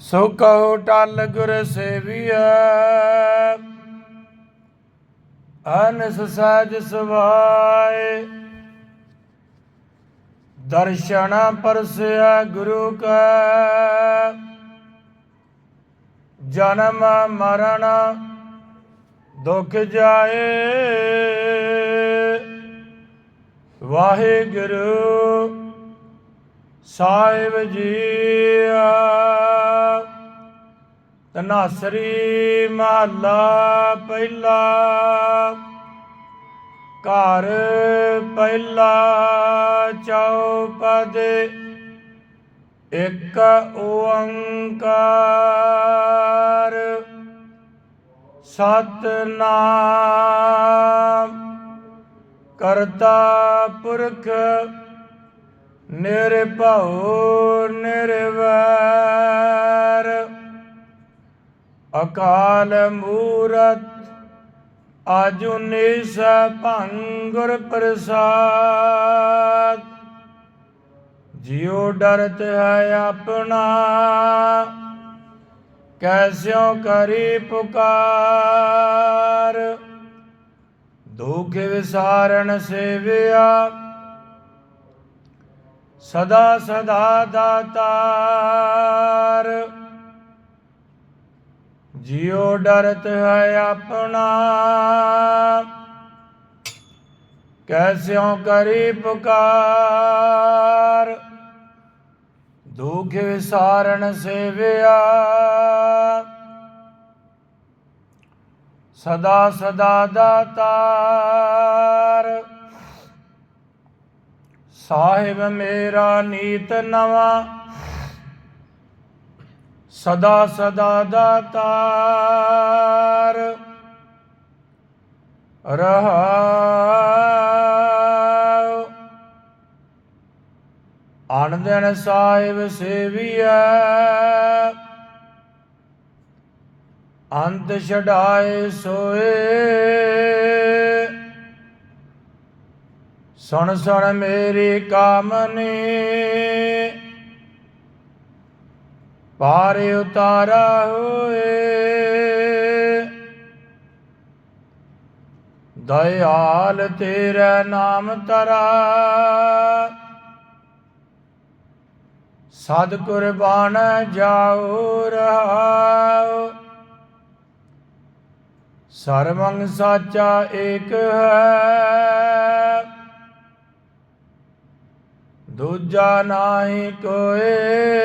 ਸੋ ਕਹੋ ਟਲ ਗੁਰ ਸੇਵੀਐ, ਅਨਸ ਸਹਿਜ ਸੁਭਾਏ ਦਰਸ਼ਨ ਪਰਸਿਆ ਗੁਰੂ ਕਾ, ਜਨਮ ਮਰਨ ਦੁਖ ਜਾਏ। ਵਾਹਿਗੁਰੂ ਸਾਹਿਬ ਜੀ ਆ। ਤਨਾਸਰੀ ਮਹੱਲਾ ਪਹਿਲਾ ਘਰ ਪਹਿਲਾ ਚੌਪਦ ਇੱਕ ਓੰਕਾਰ ਸਤਨਾਮ ਕਰਤਾ ਪੁਰਖ ਨਿਰਭਉ ਨਿਰਵੈਰ ਅਕਾਲ ਮੂਰਤ ਆਜੁਨੀ ਭੰਗੁਰ ਪ੍ਰਸਾਦ। ਜਿਉ ਡਰਤ ਹੈ ਆਪਣਾ, ਕੈਸਿਓ ਕਰੀ ਪੁਕਾਰ। ਦੁਖ ਵਿਸਾਰਨ ਸੇਵਿਆ, ਸਦਾ ਸਦਾ ਦਾਤਾਰ। ਜਿਉ ਡਰਤ ਹੈ ਆਪਣਾ। ਕੈਸਿਓ ਕਰੀ ਪੁਕਾਰ। ਦੁਖ ਵਿਸਾਰਨ ਸੇਵਿਆ। ਸਦਾ ਸਦਾ ਦਾਤਾਰ। ਸਾਹਿਬ ਮੇਰਾ ਨੀਤ ਨਵਾਂ। ਸਦਾ ਸਦਾ ਦਾਤਾਰ ਰਹਾਉ ਅਨ ਦਿਨ ਸਾਹਿਬ ਸੇਵੀਐ, ਅੰਤ ਛਡਾਏ ਸੋਏ। ਸੁਣ ਸੁਣ ਮੇਰੀ ਕਾਮਨੀ ਪਾਰ ਉਤਾਰਾ ਹੋਏ। ਦਇਆਲ ਤੇਰਾ ਨਾਮ ਤਰਾ ਸਦ ਕੁਰਬਾਨ ਜਾਉ ਰਹਾਉ ਸਰਵੰਗ ਸਾਚਾ ਏਕ ਹੈ। ਦੂਜਾ ਨਾਹੀ ਕੋਏ।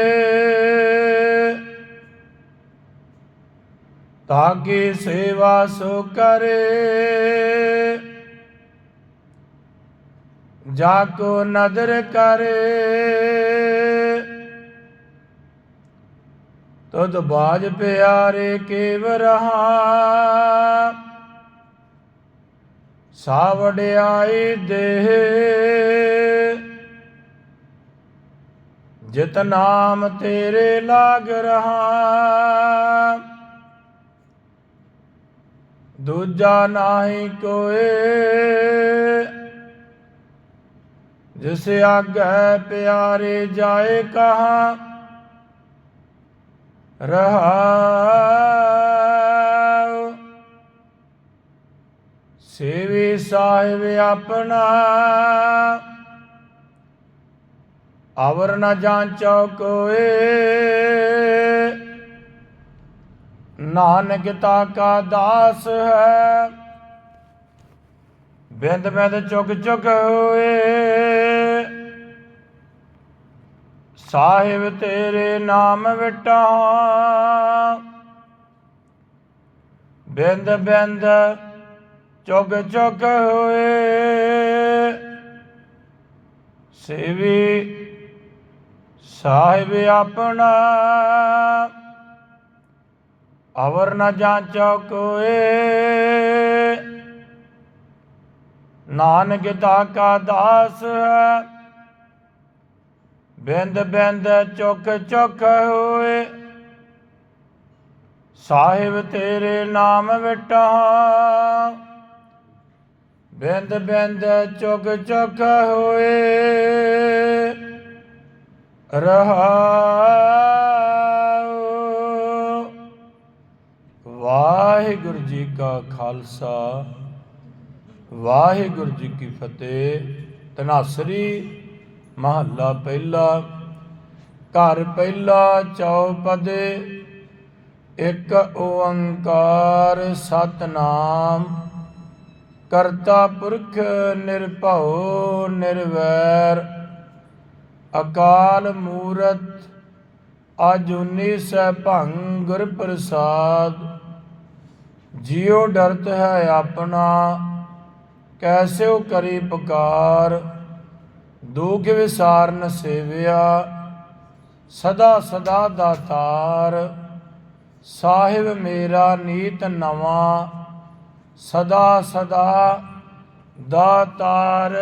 ਤਾਕੀ ਸੇਵਾ ਸੋ ਕਰੇ। ਜਾ ਕੋ ਨਦਰ ਕਰੇ। ਤਦ ਬਾਜ ਪਿਆਰੇ ਕੇਵ ਰਹਾ। ਸਾਵੜਿਆਈ ਦੇਹ। ਜਿਤ ਨਾਮ ਤੇਰੇ ਲਾਗ ਰਹਾ। ਦੂਜਾ ਨਾਹੀ ਕੋਏ, ਜਿਸ ਆਗੈ ਪਿਆਰੇ ਜਾਏ ਕਹਾ, ਰਹਾਉ। ਸੇਵੀ ਸਾਹਿਬ ਆਪਣਾ, ਅਵਰ ਨ ਜਾਂਚੋ ਕੋਏ। ਨਾਨਕ ਤਾ ਕਾ ਦਾਸ ਹੈ। ਬਿੰਦ ਬਿੰਦ ਚੁਗ ਚੁਕ ਹੋਏ। ਸਾਹਿਬ ਤੇਰੇ ਨਾਮ ਵਿਟਾ ਬਿੰਦ ਬਿੰਦ ਚੁਗ ਚੁਗ ਹੋਏ। ਸੇਵੀ ਸਾਹਿਬ ਆਪਣਾ ਅਵਰ ਨ ਜਾਂਚੋ ਕੋਏ। ਨਾਨਕ ਤਾ ਕਾ ਦਾਸ ਹੈ। ਬਿੰਦ ਬਿੰਦ ਚੁੱਕ ਚੁੱਕ ਹੋਏ। ਸਾਹਿਬ ਤੇਰੇ ਨਾਮ ਵਿਟਾ ਬਿੰਦ ਬਿੰਦ ਚੁੱਕ ਚੁੱਕ ਹੋਏ। ਰਹਾਉ ਵਾਹਿਗੁਰੂ ਜੀ ਕਾ ਖਾਲਸਾ, ਵਾਹਿਗੁਰੂ ਜੀ ਕੀ ਫਤਿਹ। ਤਨਾਸਰੀ ਮਹੱਲਾ ਪਹਿਲਾ, ਘਰ ਪਹਿਲਾ ਚੌਪਦੇ ਇੱਕ ਓੰਕਾਰ ਸਤਨਾਮ। ਕਰਤਾ ਪੁਰਖ ਨਿਰਭਉ ਨਿਰਵੈਰ, ਅਕਾਲ ਮੂਰਤ ਆਜੂਨੀ ਸੈਭੰ ਗੁਰ ਪ੍ਰਸਾਦ ਜਿਉ ਡਰਤ ਹੈ ਆਪਣਾ ਕੈਸਿਉ ਕਰੀ ਪੁਕਾਰ? ਦੁਖ ਵਿਸਾਰਨ ਸੇਵਿਆ, ਸਦਾ ਸਦਾ ਦਾਤਾਰ ਸਾਹਿਬ ਮੇਰਾ ਨੀਤ ਨਵਾਂ, ਸਦਾ ਸਦਾ ਦਾਤਾਰ